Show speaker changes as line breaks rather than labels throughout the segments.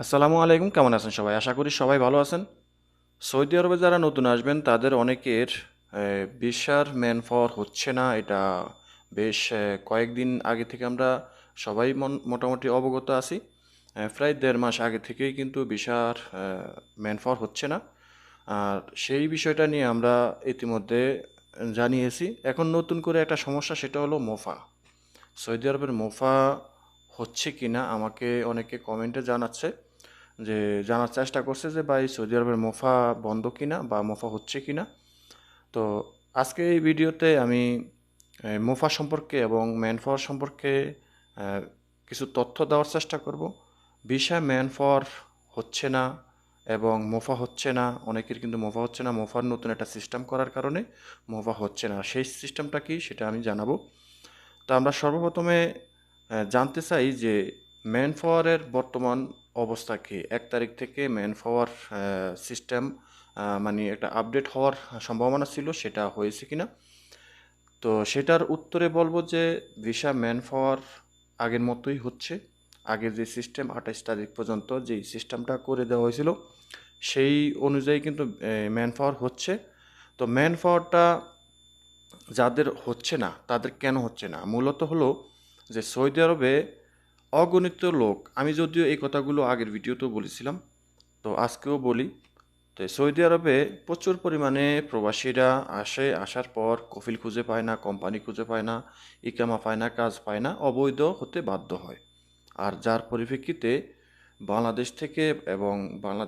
আসসালামু আলাইকুম, কেমন আছেন সবাই? আশা করি সবাই ভালো আছেন। সৌদি আরবে যারা নতুন আসবেন, তাদের অনেকের ভিসার ম্যান পাওয়ার হচ্ছে না। এটা বেশ কয়েকদিন আগে থেকে আমরা সবাই মোটামুটি অবগত আছি। প্রায় দেড় মাস আগে থেকেই কিন্তু ভিসার ম্যান পাওয়ার হচ্ছে না। আর সেই বিষয়টা নিয়ে আমরা ইতিমধ্যে জানিয়েছি। এখন নতুন করে একটা সমস্যা, সেটা হলো মোফা। সৌদি আরবের মোফা হচ্ছে কি না আমাকে অনেকে কমেন্টে জানাচ্ছে, যে জানার চেষ্টা করছে যে ভাই সৌদি আরবের মোফা বন্ধ কি না বা মোফা হচ্ছে কি না তো আজকে এই ভিডিওতে আমি মোফা সম্পর্কে এবং ম্যান পাওয়ার সম্পর্কে কিছু তথ্য দেওয়ার চেষ্টা করব। ভিসা ম্যান পাওয়ার হচ্ছে না এবং মোফা হচ্ছে না, অনেকের কিন্তু মোফা হচ্ছে না, মোফার নতুন একটা সিস্টেম করার কারণে মোফা হচ্ছে না। সেই সিস্টেমটা কি সেটা আমি জানাব। তো আমরা সর্বপ্রথমে জানতে চাই যে ম্যান পাওয়ারের বর্তমান অবস্থা কি? এক তারিখ থেকে ম্যান পাওয়ার সিস্টেম মানে একটা আপডেট হওয়ার সম্ভাবনা ছিল, সেটা হয়েছে কিনা? তো সেটার উত্তরে বলব যে ভিসা ম্যান পাওয়ার আগের মতোই হচ্ছে। আগের যে সিস্টেম, আঠাশ তারিখ পর্যন্ত যেই সিস্টেমটা করে দেওয়া হয়েছিল, সেই অনুযায়ী কিন্তু ম্যান পাওয়ার হচ্ছে। তো ম্যান পাওয়ারটা যাদের হচ্ছে না, তাদের কেন হচ্ছে না? মূলত হলো যে সৌদি আরবে অগণিত লোক, আমি যদিও এই কথাগুলো আগের ভিডিওতেও বলেছিলাম, তো আজকেও বলি, তো সৌদি আরবে প্রচুর পরিমাণে প্রবাসীরা আসে, আসার পর কফিল খুঁজে পায় না, কোম্পানি খুঁজে পায় না, ইকামা পায় না, কাজ পায় না, অবৈধ হতে বাধ্য হয়। আর যার পরিপ্রেক্ষিতে বাংলাদেশ থেকে এবং বাংলা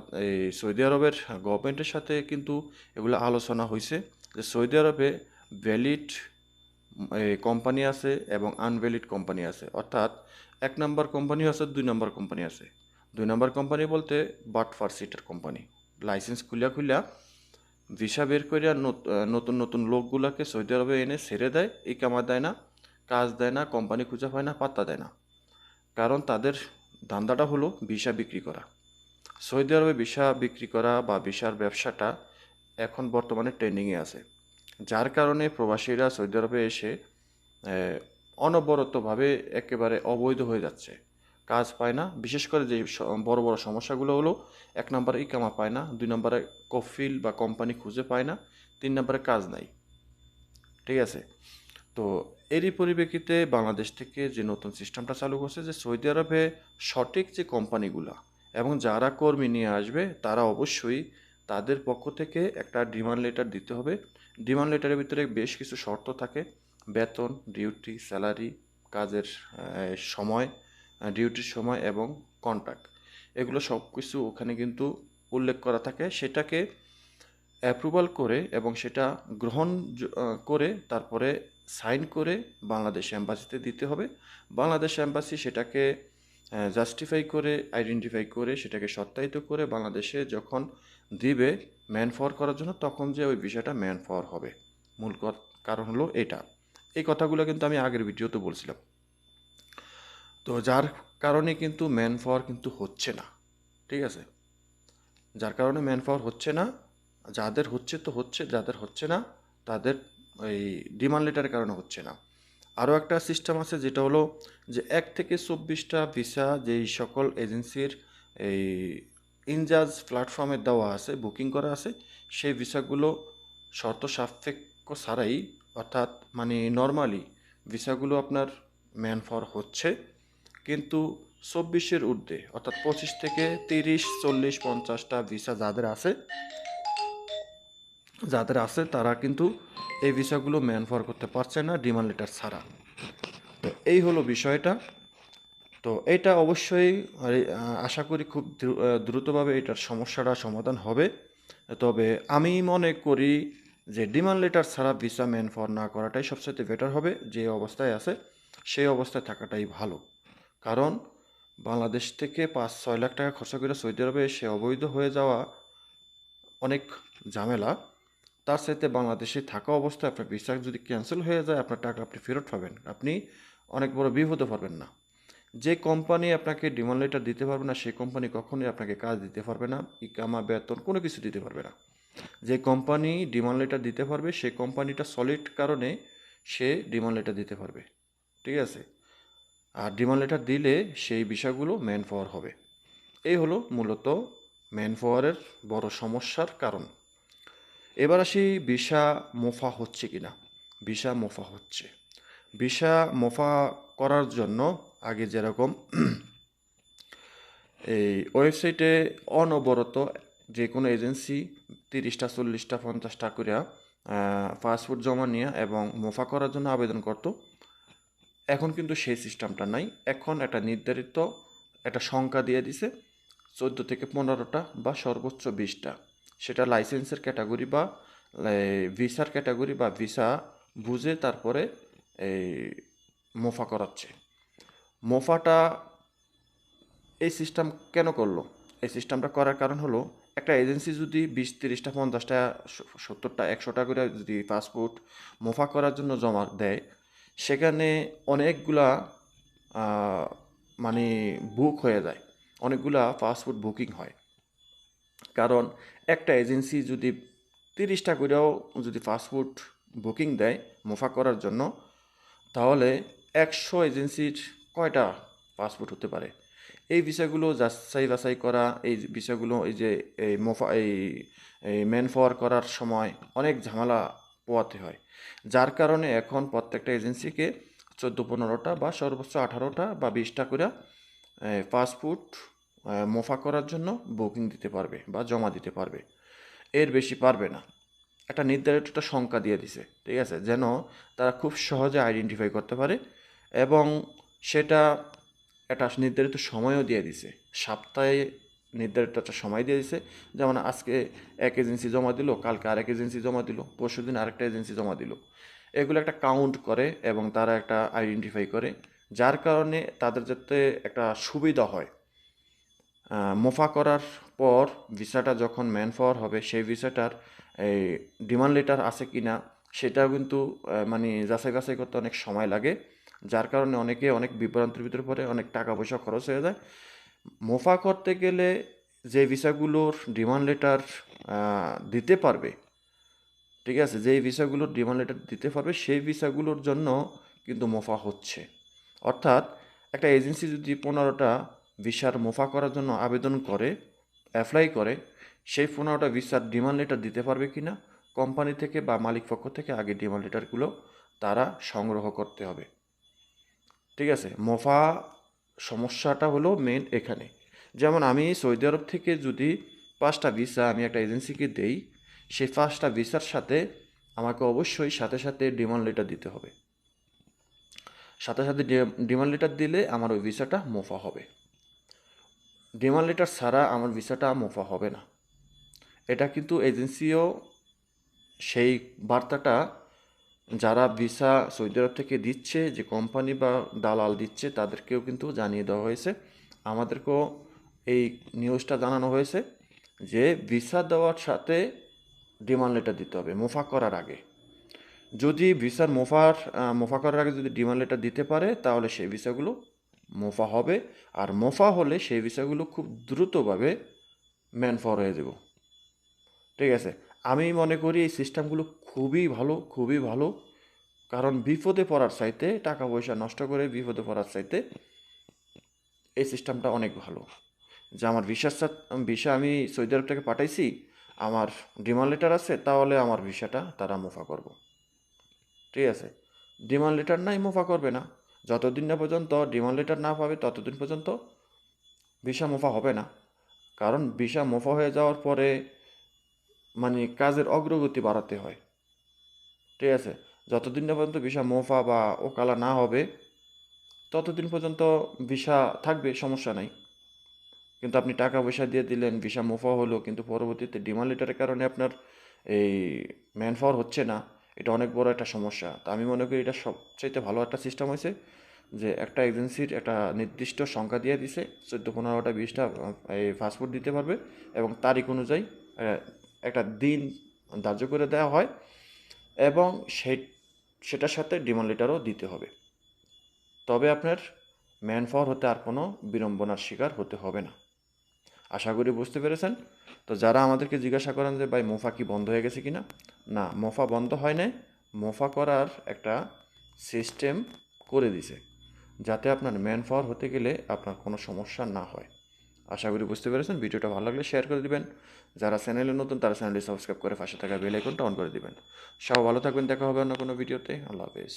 সৌদি আরবের গভর্নমেন্টের সাথে কিন্তু এগুলো আলোচনা হয়েছে যে সৌদি আরবে ভ্যালিড কোম্পানি আছে এবং আনভ্যালিড কোম্পানি আছে। অর্থাৎ এক নম্বর কোম্পানি আছে, দুই নম্বর কোম্পানি আছে। দুই নম্বর কোম্পানি বলতে বাট ফার সিটার কোম্পানি লাইসেন্স খুলিয়া খুলিয়া ভিসা বের করিয়া নত- নতুন নতুন লোকগুলাকে সৌদি আরবে এনে ছেড়ে দেয় এই কামা দেয় না, কাজ দেয় না কোম্পানি খুঁজে পায় না, পাত্তা দেয় না। কারণ তাদের ধান্দাটা হলো ভিসা বিক্রি করা। সৌদি আরবে ভিসা বিক্রি করা বা ভিসার ব্যবসাটা এখন বর্তমানে ট্রেন্ডিংয়ে আছে। যার কারণে প্রবাসীরা সৌদি আরবে এসে অনবরতভাবে একেবারে অবৈধ হয়ে যাচ্ছে। কাজ পায় না। বিশেষ করে যে বড় বড় সমস্যাগুলো হলো, এক নম্বরে ইকামা পায় না, দুই নম্বরে কফিল বা কোম্পানি খুঁজে পায় না, তিন নম্বরে কাজ নাই। ঠিক আছে? তো এরই পরিপ্রেক্ষিতে বাংলাদেশ থেকে যে নতুন সিস্টেমটা চালু করছে, যে সৌদি আরবে সঠিক যে কোম্পানিগুলা এবং যারা কর্মী নিয়ে আসবে, তারা অবশ্যই তাদের পক্ষ থেকে একটা ডিমান্ড লেটার দিতে হবে। ডিমান্ড লেটারের ভিতরে বেশ কিছু শর্ত থাকে। বেতন ডিউটি স্যালারি কাজের সময় ডিউটির সময় এবং কন্ট্রাক্ট এগুলো সব কিছু ওখানে কিন্তু উল্লেখ করা থাকে। সেটাকে অ্যাপ্রুভাল করে এবং সেটা গ্রহণ করে তারপরে সাইন করে বাংলাদেশ অ্যাম্বাসিতে দিতে হবে। বাংলাদেশ অ্যাম্বাসি সেটাকে জাস্টিফাই করে আইডেন্টিফাই করে সেটাকে সত্যায়িত করে বাংলাদেশে যখন দিবে ম্যান ফর করার জন্য, তখন যে ওই বিষয়টা ম্যান ফর হবে। মূল কর- কারণ হলো এটা। এই কথাগুলো কিন্তু আমি আগের ভিডিওতে বলছিলাম। তো যার কারণে কিন্তু ম্যান পাওয়ার কিন্তু হচ্ছে না। ঠিক আছে? যার কারণে ম্যান পাওয়ার হচ্ছে না, যাদের হচ্ছে তো হচ্ছে, যাদের হচ্ছে না, তাদের এই ডিমান্ড লেটারের কারণে হচ্ছে না। আরও একটা সিস্টেম আছে যেটা হলো যে এক থেকে চব্বিশটা ভিসা যেই সকল এজেন্সির এই ইনজাজ প্ল্যাটফর্মে দেওয়া আছে, বুকিং করা আছে, সেই ভিসাগুলো শর্ত সাপেক্ষ ছাড়াই, অর্থাৎ মানে নর্মালি ভিসাগুলো আপনার ম্যান ফর হচ্ছে। কিন্তু চব্বিশের ঊর্ধ্বে, অর্থাৎ পঁচিশ থেকে তিরিশ, চল্লিশ, পঞ্চাশটা ভিসা যাদের আছে যাদের আছে তারা কিন্তু এই ভিসাগুলো ম্যান পাওয়ার করতে পারছে না, ডিমান্ড লেটার ছাড়া। তো এই হলো বিষয়টা। তো এটা অবশ্যই আশা করি খুব দ্রু- দ্রুতভাবে এটার সমস্যাটা সমাধান হবে। তবে আমি মনে করি যে ডিমান্ড লেটার ছাড়া ভিসা ম্যান পাওয়ার না করাটাই সবচেয়ে বেটার হবে, যে অবস্থায় আছে, সেই অবস্থায় থাকাটাই ভালো। কারণ বাংলাদেশ থেকে পাঁচ, ছয় লাখ টাকা খরচা করে সৌদি আরবে এসে অবৈধ হয়ে যাওয়া অনেক ঝামেলা। তার সাথে বাংলাদেশে থাকা অবস্থায় আপনার ভিসা যদি ক্যান্সেল হয়ে যায়, আপনার টাকা আপনি ফেরত পাবেন। আপনি অনেক বড় বিপদে পারবেন না। যে কোম্পানি আপনাকে ডিমান্ড লেটার দিতে পারবে না সেই কোম্পানি কখনোই আপনাকে কাজ দিতে পারবে না, ইকামা, বেতন কোনো কিছু দিতে পারবে না। যে কোম্পানি ডিমান্ড লেটার দিতে পারবে সেই কোম্পানিটা সলিড কারণে সে ডিমান্ড লেটার দিতে পারবে। ঠিক আছে? আর ডিমান্ড লেটার দিলে সেই বিষয়গুলো ম্যান পাওয়ার হবে। এই হলো মূলত ম্যান পাওয়ারের বড় সমস্যার কারণ। এবার আসি ভিসা মোফা হচ্ছে কি না মোফা হচ্ছে। ভিসা মোফা করার জন্য আগে যেরকম এই ওয়েবসাইটে অনবরত যে কোনো এজেন্সি তিরিশটা, চল্লিশটা, পঞ্চাশটা করে পাসপোর্ট জমা নিয়ে এবং মোফা করার জন্য আবেদন করতো। এখন কিন্তু সেই সিস্টেমটা নাই। এখন একটা নির্ধারিত একটা সংখ্যা দিয়ে দিছে, চোদ্দ থেকে পনেরোটা বা সর্বোচ্চ বিশটা। সেটা লাইসেন্সের ক্যাটাগরি বা ভিসার ক্যাটাগরি বা ভিসা বুঝে তারপরে এই মোফা করাচ্ছে। মোফাটা এই সিস্টেম কেন করল? এই সিস্টেমটা করার কারণ হলো, একটা এজেন্সি যদি বিশ, তিরিশটা, পঞ্চাশটা সত্তরটা, একশোটা করে যদি পাসপোর্ট মোফা করার জন্য জমা দেয়, সেখানে অনেকগুলা মানে বুক হয়ে যায়। অনেকগুলা পাসপোর্ট বুকিং হয়। কারণ একটা এজেন্সি যদি তিরিশটা করেও যদি পাসপোর্ট বুকিং দেয় মোফা করার জন্য, তাহলে একশো এজেন্সির কয়টা পাসপোর্ট হতে পারে? এই বিষয়গুলো যাচাই বাছাই করা, এই বিষয়গুলো এই যে, এই মোফা, এই এই ম্যান পাওয়ার করার সময় অনেক ঝামেলা পোয়াতে হয়। যার কারণে এখন প্রত্যেকটা এজেন্সিকে চোদ্দ পনেরোটা বা সর্বোচ্চ আঠারোটা বা বিশটা করে পাসপোর্ট মোফা করার জন্য বুকিং দিতে পারবে বা জমা দিতে পারবে। এর বেশি পারবে না। একটা নির্ধারিত একটা সংখ্যা দিয়ে দিছে, ঠিক আছে? যেন তারা খুব সহজে আইডেন্টিফাই করতে পারে এবং সেটা একটা নির্ধারিত সময়ও দিয়ে দিছে। সপ্তাহে নির্ধারিত একটা সময় দিয়ে দিছে। যেমন আজকে এক এজেন্সি জমা দিল, কালকে আরেক এজেন্সি জমা দিল পরশু দিন আরেকটা এজেন্সি জমা দিল। এগুলো একটা কাউন্ট করে এবং তারা একটা আইডেন্টিফাই করে, যার কারণে তাদের যাতে একটা সুবিধা হয়। মোফা করার পর ভিসাটা যখন ম্যান পাওয়ার হবে, সেই ভিসাটার এই ডিমান্ড লেটার আছে কি না সেটাও কিন্তু মানে যাচাই বাছাই করতে অনেক সময় লাগে, যার কারণে অনেকে অনেক বিভ্রান্তির ভিতরে পড়ে, অনেক টাকা পয়সা খরচ হয়ে যায়। মোফা করতে গেলে যে ভিসাগুলোর ডিমান্ড লেটার দিতে পারবে, ঠিক আছে, যেই ভিসাগুলোর ডিমান্ড লেটার দিতে পারবে, সেই ভিসাগুলোর জন্য কিন্তু মোফা হচ্ছে। অর্থাৎ একটা এজেন্সি যদি পনেরোটা ভিসার মোফা করার জন্য আবেদন করে অ্যাপ্লাই করে, সেই পনেরোটা ভিসার ডিমান্ড লেটার দিতে পারবে কি না কোম্পানি থেকে বা মালিক পক্ষ থেকে আগে ডিমান্ড লেটারগুলো তারা সংগ্রহ করতে হবে। ঠিক আছে, মোফা সমস্যাটা হলো মেন এখানে। যেমন আমি সৌদি আরব থেকে যদি পাঁচটা ভিসা আমি একটা এজেন্সিকে দেই, সেই পাঁচটা ভিসার সাথে আমাকে অবশ্যই সাথে সাথে ডিমান্ড লেটার দিতে হবে। সাথে সাথে ডিমান্ড লেটার দিলে আমার ওই ভিসাটা মোফা হবে। ডিমান্ড লেটার ছাড়া আমার ভিসাটা মোফা হবে না। এটা কিন্তু এজেন্সিও সেই বার্তাটা যারা ভিসা সৌদি আরব থেকে দিচ্ছে, যে কোম্পানি বা দালাল দিচ্ছে, তাদেরকেও কিন্তু জানিয়ে দেওয়া হয়েছে। আমাদেরকেও এই নিউজটা জানানো হয়েছে যে ভিসা দেওয়ার সাথে ডিমান্ড লেটার দিতে হবে, মোফা করার আগে। যদি ভিসার মোফার মোফা করার আগে যদি ডিমান্ড লেটার দিতে পারে, তাহলে সেই ভিসাগুলো মোফা হবে। আর মোফা হলে সেই ভিসাগুলো খুব দ্রুতভাবে ম্যান ফর হয়ে যাব। ঠিক আছে? আমি মনে করি এই সিস্টেমগুলো খুবই ভালো খুবই ভালো। কারণ বিপদে পড়ার চাইতে টাকা পয়সা নষ্ট করে বিপদে পড়ার চাইতে এই সিস্টেমটা অনেক ভালো। যে আমার ভিসার সাথে ভিসা আমি সৌদি আরব থেকে পাঠাইছি, আমার ডিমান্ড লেটার আছে, তাহলে আমার ভিসাটা তারা মুফা করব। ঠিক আছে? ডিমান্ড লেটার নাই, মুফা করবে না। যতদিন না পর্যন্ত ডিমান্ড লেটার না পাবে, ততদিন পর্যন্ত ভিসা মুফা হবে না। কারণ ভিসা মুফা হয়ে যাওয়ার পরে মানে কাজের অগ্রগতি বাড়াতে হয়। ঠিক আছে? যতদিন না পর্যন্ত ভিসা মোফা বা ওকালা না হবে, ততদিন পর্যন্ত ভিসা থাকবে, সমস্যা নাই। কিন্তু আপনি টাকা পয়সা দিয়ে দিলেন ভিসা মোফা হলো, কিন্তু পরবর্তীতে ডিমান্ড লেটারের কারণে আপনার এই ম্যান পাওয়ার হচ্ছে না। এটা অনেক বড় একটা সমস্যা। তা আমি মনে করি এটা সবচাইতে ভালো একটা সিস্টেম হয়েছে যে একটা এজেন্সির একটা নির্দিষ্ট সংখ্যা দিয়ে দিছে, চোদ্দ পনেরোটা বিশটা এই পাসপোর্ট দিতে পারবে এবং তারিখ অনুযায়ী একটা দিন ধার্য করে দেওয়া হয় এবং সেই, সেটার সাথে ডিমান্ড লেটারও দিতে হবে। তবে আপনার ম্যান পাওয়ার হতে আর কোনো বিড়ম্বনার শিকার হতে হবে না। আশা করি বুঝতে পেরেছেন। তো যারা আমাদেরকে জিজ্ঞাসা করেন যে, ভাই, মোফা কি বন্ধ হয়ে গেছে কি না না মোফা বন্ধ হয় নাই। মোফা করার একটা সিস্টেম করে দিছে, যাতে আপনার ম্যান পাওয়ার হতে গেলে আপনার কোনো সমস্যা না হয়। আশা করি বুঝতে পেরেছেন। ভিডিওটা ভালো লাগলে শেয়ার করে দিবেন। যারা চ্যানেলে নতুন, তারা চ্যানেলটি সাবস্ক্রাইব করে পাশে থাকা বেল আইকনটা অন করে দিবেন। সব ভালো থাকবেন। দেখা হবে অন্য কোনো ভিডিওতে। আল্লাহ হাফেজ।